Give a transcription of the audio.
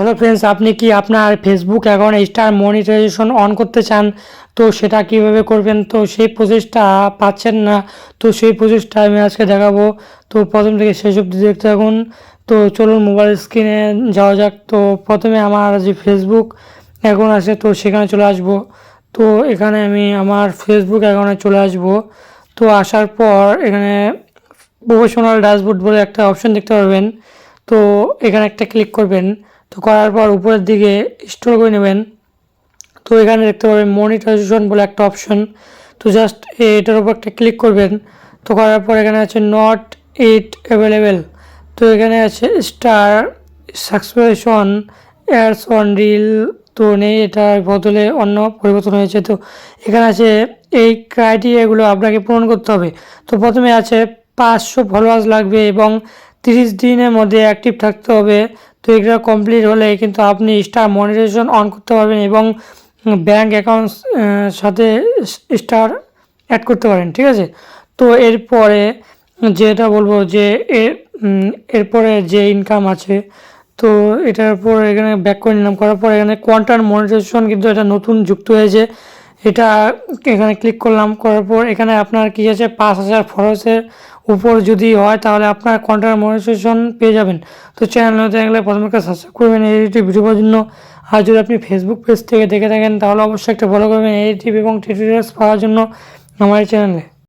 Hello friends আপনি কি আপনার ফেসবুক অ্যাকাউন্টে স্টার মনিটাইজেশন অন করতে চান? তো সেটা কীভাবে করবেন? তো সেই প্রসেসটা পাচ্ছেন না। তো সেই প্রসেসটা আমি আজকে দেখাবো। তো প্রথম থেকে শেষ অবধি দেখতে থাকুন। তো চলুন মোবাইল স্ক্রিনে যাওয়া যাক। তো প্রথমে আমার যে ফেসবুক অ্যাকাউন্ট আছে, তো সেখানে চলে আসব। তো এখানে আমি আমার ফেসবুক অ্যাকাউন্টে চলে আসব। তো আসার পর এখানে প্রফেশনাল ড্যাশবোর্ড বলে একটা অপশন দেখতে পারবেন। তো এখানে একটা ক্লিক করবেন। তো করার পর উপরের দিকে স্টোর করে নেবেন। তো এখানে দেখতে পাবেন মনিটাইজেশন বলে একটা অপশন তো জাস্ট এটার উপর একটা ক্লিক করবেন। তো করার পর এখানে আছে নট ইট অ্যাভেলেবেল তো এখানে আছে star succession ads on reel তো নেই, এটার বদলে অন্য পরিবর্তন হয়েছে। তো এখানে আছে এই ক্রাইটেরিয়াগুলো আপনাকে পূরণ করতে হবে। তো প্রথমে আছে পাঁচশো ফলোয়ার্স লাগবে এবং তিরিশ দিনের মধ্যে অ্যাক্টিভ থাকতে হবে। তো এগুলো কমপ্লিট হলে কিন্তু আপনি স্টার মনিটাইজেশন অন করতে পারবেন এবং ব্যাঙ্ক অ্যাকাউন্টস সাথে স্টার অ্যাড করতে পারেন, ঠিক আছে? তো এরপরে যেটা বলব যে এর এরপরে যে ইনকাম আছে, তো এটার পর এখানে ব্যাক করে নিলাম, করার পর এখানে কোয়ান্টার মনিটাইজেশন কিন্তু এটা নতুন যুক্ত হয়েছে। এটা এখানে ক্লিক করলাম, করার পর এখানে আপনার কি আছে? পাঁচ হাজার ফলোয়ার্সের উপর যদি হয় তাহলে আপনার কন্টার মনিটাইজেশন পেয়ে যাবেন। তো চ্যানেল নতুন থাকলে প্রথমে সাবস্ক্রাইব করবেন এডিটিভ ভিডিও জন্য। আর যদি আপনি ফেসবুক পেজ থেকে দেখে থাকেন, তাহলে অবশ্যই একটা ফলো করবেন এডিটিভ এবং টিউটোরিয়ালস পাওয়ার জন্য আমার চ্যানেলে